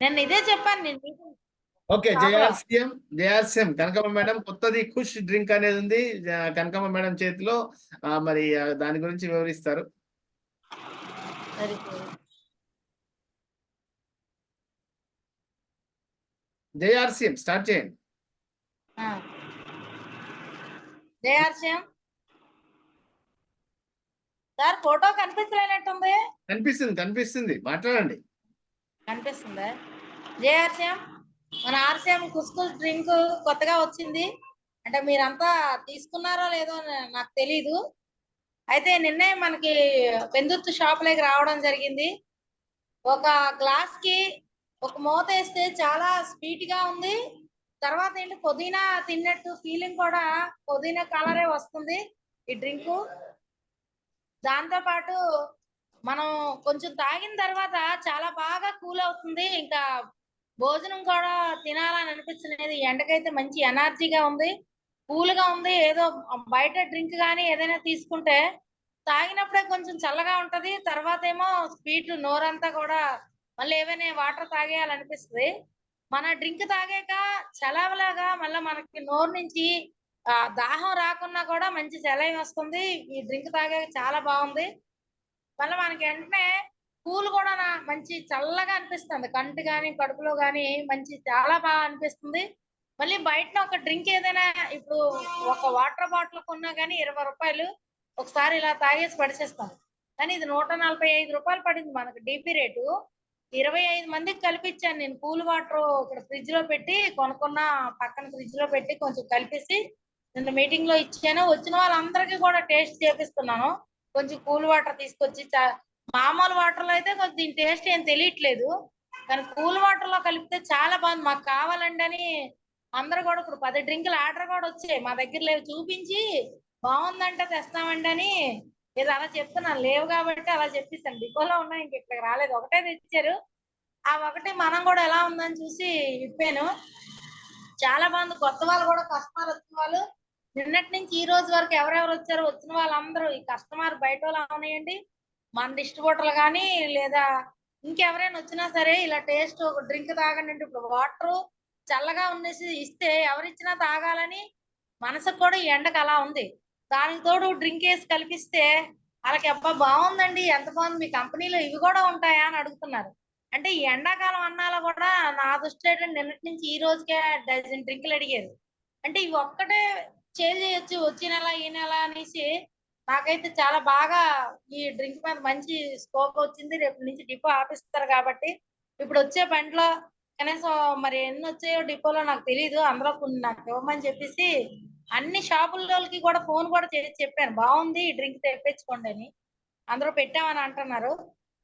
నేను ఇదే చెప్పాను నేను ఓకే చాలా. జయాస్యం జయాస్యం. కనకమ్మ మేడం కొత్తది ఖుష్ డ్రింక్ అనేది ఉంది. కనకమ్మ మేడం చేతిలో మరి దాని గురించి వివరిస్తారు. జయార్సియం స్టార్ట్ చేయండి. సార్ ఫోటో కనిపించలేనట్టుంది కనిపిస్తుంది కనిపిస్తుంది. మాట్లాడండి. కనిపిస్తుందా. జేఆర్సీఎం మన ఆర్శ్యామ్ కుస్కుల్ డ్రింక్ కొత్తగా వచ్చింది. అంటే మీరంతా తీసుకున్నారో లేదో నాకు తెలీదు. అయితే నిన్నే మనకి పెందుర్తి షాప్లోకి రావడం జరిగింది. ఒక గ్లాస్కి ఒక మూత వేస్తే చాలా స్వీట్గా ఉంది. తర్వాత ఏంటి పుదీనా తిన్నట్టు ఫీలింగ్ కూడా పుదీనా కలరే వస్తుంది ఈ డ్రింక్. దాంతో పాటు మనం కొంచెం తాగిన తర్వాత చాలా బాగా కూల్ అవుతుంది. ఇంకా భోజనం కూడా తినాలని అనిపించలేదు ఎండకైతే మంచి ఎనర్జీగా ఉంది. కూల్గా ఉంది. ఏదో బయట డ్రింక్ కానీ ఏదైనా తీసుకుంటే తాగినప్పుడే కొంచెం చల్లగా ఉంటది. తర్వాత ఏమో స్వీట్ నోరంతా కూడా మళ్ళీ ఏమైనా వాటర్ తాగేయాలనిపిస్తుంది. మన డ్రింక్ తాగాక చలవలాగా మళ్ళీ మనకి నోరు నుంచి దాహం రాకున్నా కూడా మంచి చలయం వస్తుంది. ఈ డ్రింక్ తాగాక చాలా బాగుంది. మళ్ళీ మనకి వెంటనే కూల్ కూడా నా- మంచి చల్లగా అనిపిస్తుంది. కంటి గాని కడుపులో గాని మంచి చాలా బాగా అనిపిస్తుంది. మళ్ళీ బయట ఒక డ్రింక్ ఏదైనా ఇప్పుడు ఒక వాటర్ బాటిల్ కొన్నా కానీ ఇరవై రూపాయలు ఒకసారి ఇలా తాగేసి పడిచేస్తాం కానీ ఇది నూట నలభై ఐదు రూపాయలు పడింది మనకు డిపి రేటు. ఇరవై ఐదు మందికి కలిపించాను నేను. కూల్ వాటర్ ఇక్కడ ఫ్రిడ్జ్లో పెట్టి కొనుక్కున్న పక్కన ఫ్రిడ్జ్లో పెట్టి కొంచెం కలిపేసి నిన్న మీటింగ్లో ఇచ్చాను. వచ్చిన వాళ్ళందరికీ కూడా టేస్ట్ చేపిస్తున్నాను. కొంచెం కూల్ వాటర్ తీసుకొచ్చి చా- మామూలు వాటర్లో అయితే కొంచెం దీని టేస్ట్ ఏం తెలియట్లేదు. కానీ కూల్ వాటర్లో కలిపితే చాలా బాగుంది. మాకు కావాలండి అని అందరు కూడా ఇప్పుడు పది డ్రింకులు ఆర్డర్ కూడా వచ్చాయి. మా దగ్గర లేవు. చూపించి బాగుందంటే తెస్తామండి అని ఏదో అలా చెప్తున్నాను. లేవు కాబట్టి అలా చెప్పిస్తాను డిపోలో ఉన్నాయి. ఇంక ఇక్కడ రాలేదు. ఒకటే తెచ్చారు. ఆ ఒకటి మనం కూడా ఎలా ఉందని చూసి ఇప్పాను. చాలా బాగుంది. కొత్త వాళ్ళు కూడా కస్టమర్ వచ్చిన వాళ్ళు నిన్నటి నుంచి ఈ రోజు వరకు ఎవరెవరు వచ్చారో వచ్చిన వాళ్ళందరూ ఈ కస్టమర్ బయట వాళ్ళు అవునాయండి. మన డిస్ట్రిబ్యూటర్లు కానీ లేదా ఇంకెవరైనా వచ్చినా సరే ఇలా టేస్ట్ ఒక డ్రింక్ తాగండి ఇప్పుడు వాటర్ చల్లగా ఉండేసి ఇస్తే ఎవరిచ్చినా తాగాలని మనసుకు కూడా ఈ ఎండకు అలా ఉంది. దానికి తోడు డ్రింక్ వేసి కల్పిస్తే వాళ్ళకి అబ్బా బాగుందండి ఎంత బాగుంది మీ కంపెనీలో ఇవి కూడా ఉంటాయా అని అడుగుతున్నారు. అంటే ఎండాకాలం అన్నాలో కూడా నా దృష్టి ఏంటంటే నిన్నటి నుంచి ఈ రోజుకే డజన్ డ్రింకులు అడిగారు. అంటే ఇవి ఒక్కటే చేయొచ్చు వచ్చే నెల ఈ నెల అనేసి నాకైతే చాలా బాగా ఈ డ్రింక్ మీద మంచి స్కోప్ వచ్చింది. రేపు నుంచి డిపో ఆపిస్తారు కాబట్టి ఇప్పుడు వచ్చే పంటలో కనీసం మరి ఎన్ని వచ్చాయో డిపోలో నాకు తెలియదు అందులో కొన్ని నాకు ఇవ్వమని చెప్పేసి అన్ని షాపులకి కూడా ఫోన్ కూడా చేసి చెప్పాను. బాగుంది ఈ డ్రింక్ తెప్పించుకోండి అని. అందరూ పెట్టామని అంటున్నారు.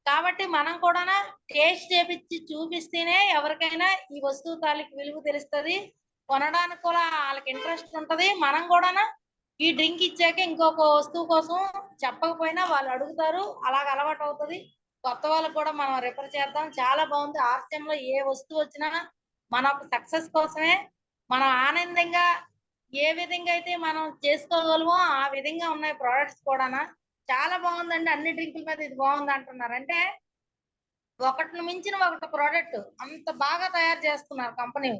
కాబట్టి మనం కూడా టేస్ట్ చేపించి చూపిస్తేనే ఎవరికైనా ఈ వస్తువు తాలూకు విలువ తెలుస్తుంది. కొనడానికి కూడా వాళ్ళకి ఇంట్రెస్ట్ ఉంటది. మనం కూడా ఈ డ్రింక్ ఇచ్చాక ఇంకొక వస్తువు కోసం చెప్పకపోయినా వాళ్ళు అడుగుతారు. అలాగ అలవాటు అవుతుంది. కొత్త వాళ్ళకి కూడా మనం రిఫర్ చేద్దాం. చాలా బాగుంది. ఆర్సీఎం ఏ వస్తువు వచ్చినా మన సక్సెస్ కోసమే మనం ఆనందంగా ఏ విధంగా అయితే మనం చేసుకోగలమో ఆ విధంగా ఉన్నాయి ప్రోడక్ట్స్ కూడా చాలా బాగుందండి. అన్ని డ్రింకుల మీద ఇది బాగుంది అంటున్నారు. అంటే ఒకటిని మించిన ఒకటి ప్రోడక్ట్ అంత బాగా తయారు చేస్తున్నారు కంపెనీ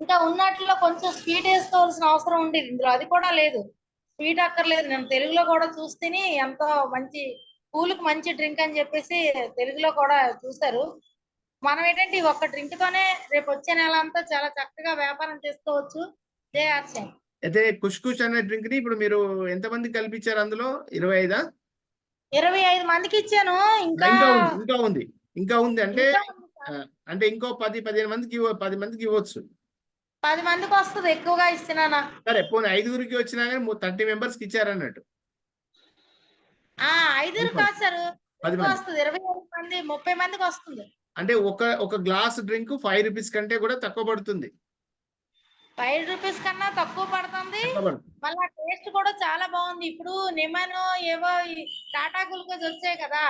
ఇంకా ఉన్నట్లో కొంచెం స్వీట్ వేసుకోవాల్సిన అవసరం ఉండేది. ఇందులో అది కూడా లేదు. స్వీట్ అక్కర్లేదు. నేను తెలుగులో కూడా చూస్తేనే ఎంతో మంచి కూల్కి మంచి డ్రింక్ అని చెప్పేసి తెలుగులో కూడా చూశారు. మనం ఏంటంటే ఈ ఒక్క డ్రింక్ తోనే రేపు వచ్చే నెల అంతా చాలా చక్కగా వ్యాపారం చేసుకోవచ్చు. జేఆర్సీ అయితే కుష్ కుష్ అనే డ్రింక్ని ఇప్పుడు మీరు ఎంత మంది కల్పించారు అందులో? ఇరవై ఐదా? ఇరవై ఐదు మందికి ఇచ్చాను. ఇంకా ఇంకా ఉంది ఇంకా ఉంది. అంటే. అంటే ఇంకో పది పదిహేను మందికి పది మందికి ఇవ్వచ్చు. పది మందికి వస్తుంది ఎక్కువగా ఇస్తున్నానా సరే పోనీ ఐదుగురికి వచ్చినా కానీ థర్టీ మెంబర్స్కి ఇచ్చారన్నట్టు. ఆ ఐదుగురు కాదు సార్ పది ఎక్కువ మంది. వస్తుంది. ఇరవై ఐదు మంది ముప్పై మందికి వస్తుంది. అంటే ఒక ఒక గ్లాస్ డ్రింక్ ఫైవ్ రూపీస్ కంటే కూడా తక్కువ పడుతుంది. ఫైవ్ రూపీస్ కన్నా తక్కువ పడుతుంది. మళ్ళా టేస్ట్ కూడా చాలా బాగుంది. ఇప్పుడు నిమను ఏవో టాటా గ్లూకోజ్ వచ్చాయి కదా.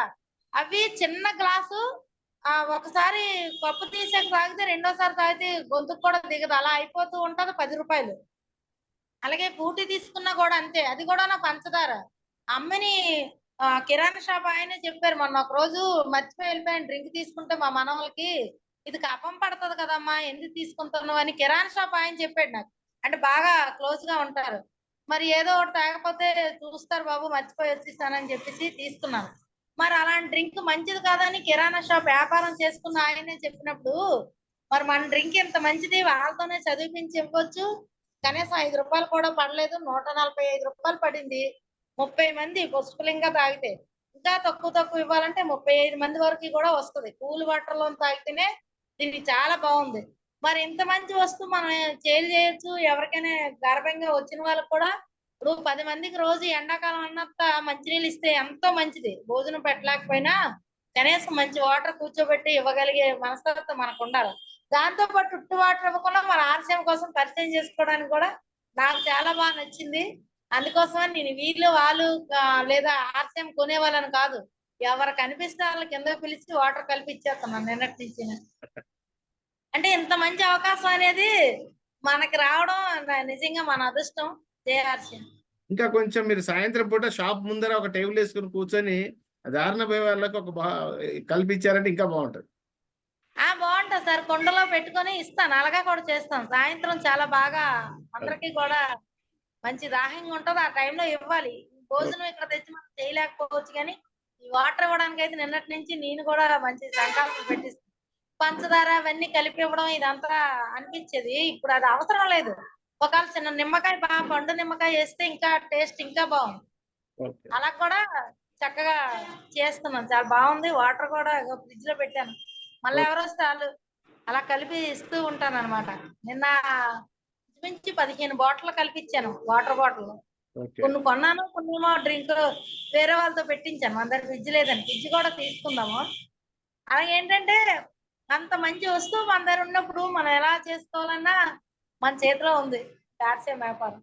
అవి చిన్న గ్లాసు ఆ ఒకసారి కప్పు తీసాక తాగితే రెండోసారి తాగితే గొంతుకు కూడా దిగదు. అలా అయిపోతూ ఉంటది పది రూపాయలు. అలాగే పూటి తీసుకున్నా కూడా అంతే. అది కూడా నా పంచదార. అమ్మని ఆ, కిరాణా షాప్ ఆయనే చెప్పారు మొన్న ఒక రోజు మర్చిపోయి వెళ్ళిపోయాను డ్రింక్ తీసుకుంటే మా మనవలకి ఇది కపం పడుతుంది కదమ్మా ఎందుకు తీసుకుంటున్నావు అని కిరాణా షాప్ ఆయన చెప్పాడు నాకు. అంటే బాగా క్లోజ్గా ఉంటారు. మరి ఏదో ఒకటి తాగకపోతే చూస్తారు బాబు మర్చిపోయి వచ్చేసానని చెప్పేసి తీసుకున్నాను. మరి అలాంటి డ్రింక్ మంచిది కాదని కిరాణా షాప్ వ్యాపారం చేసుకున్న ఆయనే చెప్పినప్పుడు మరి మన డ్రింక్ ఇంత మంచిది వాళ్ళతోనే చదివిపించి ఇవ్వచ్చు. కనీసం ఐదు రూపాయలు కూడా పడలేదు నూట నలభై ఐదు రూపాయలు పడింది. ముప్పై మంది పుష్పలింగా తాగితే ఇంకా తక్కువ తక్కువ ఇవ్వాలంటే ముప్పై ఐదు మంది వరకు కూడా వస్తుంది. కూల్ వాటర్లో తాగితేనే దీనికి చాలా బాగుంది. మరి ఇంత మంచి వస్తువు మనం చేల్ చేయొచ్చు? ఎవరికైనా గర్భంగా వచ్చిన వాళ్ళకి కూడా ఇప్పుడు పది మందికి రోజు ఎండాకాలం అన్నంత మంచినీళ్ళు ఇస్తే ఎంతో మంచిది. భోజనం పెట్టలేకపోయినా కనీసం మంచి వాటర్ కూర్చోబెట్టి ఇవ్వగలిగే మనస్తత్వం మనకు ఉండాలి దాంతో పాటు చుట్టూ వాటర్ ఇవ్వకుండా మన ఆర్సీఎం కోసం పరిచయం చేసుకోవడానికి కూడా నాకు చాలా బాగా నచ్చింది. అందుకోసమని నేను వీళ్ళు వాళ్ళు లేదా ఆర్సీఎం కొనే వాళ్ళని కాదు. ఎవరు కనిపిస్తే వాళ్ళ కింద పిలిచి వాటర్ కలిపి ఇచ్చేస్తున్నాను నిన్నటి నుంచి. నేను. అంటే ఇంత మంచి అవకాశం అనేది మనకి రావడం నిజంగా మన అదృష్టం. ఇంకా కొంచెం మీరు సాయంత్రం పూట షాప్ ముందర ఒక టేబుల్ వేసుకుని కూర్చొని దారుణ పోయే వాళ్ళకి ఒక కల్పించారంటే ఇంకా బాగుంటది. ఆ బాగుంటుంది సార్. కుండలో పెట్టుకొని ఇస్తాను. అలాగా కూడా చేస్తాను సాయంత్రం చాలా బాగా అందరికి కూడా మంచి దాహంగా ఉంటది. ఆ టైంలో ఇవ్వాలి. భోజనం ఇక్కడ తెచ్చి మనం చేయలేకపోవచ్చు కానీ ఈ వాటర్ ఇవ్వడానికి అయితే నిన్నటి నుంచి నేను కూడా మంచి సంకల్పం పెట్టిస్తాను. పంచదార అవన్నీ కలిపి ఇవ్వడం ఇదంతా అనిపించేది. ఇప్పుడు అది అవసరం లేదు. ఒకవేళ చిన్న నిమ్మకాయ బాగా పండు నిమ్మకాయ వేస్తే ఇంకా టేస్ట్ ఇంకా బాగుంది. అలా కూడా చక్కగా చేస్తున్నాం చాలా బాగుంది. వాటర్ కూడా ఫ్రిడ్జ్లో పెట్టాను. మళ్ళీ ఎవరు వస్తే వాళ్ళు అలా కలిపి ఇస్తూ ఉంటాను అనమాట నిన్న ఇంచుమించు పదిహేను బాటిల్ కలిపిచ్చాను వాటర్ బాటిల్. కొన్ని కొన్నాను కొన్ని ఏమో డ్రింక్ వేరే వాళ్ళతో పెట్టించాను. మన దగ్గర ఫ్రిడ్జ్ లేదని ఫ్రిడ్జ్ కూడా తీసుకుందాము. అలాగే ఏంటంటే అంత మంచి వస్తువు మన దగ్గర ఉన్నప్పుడు మనం ఎలా చేసుకోవాలన్నా మన చేతిలో ఉంది. వ్యాపారం.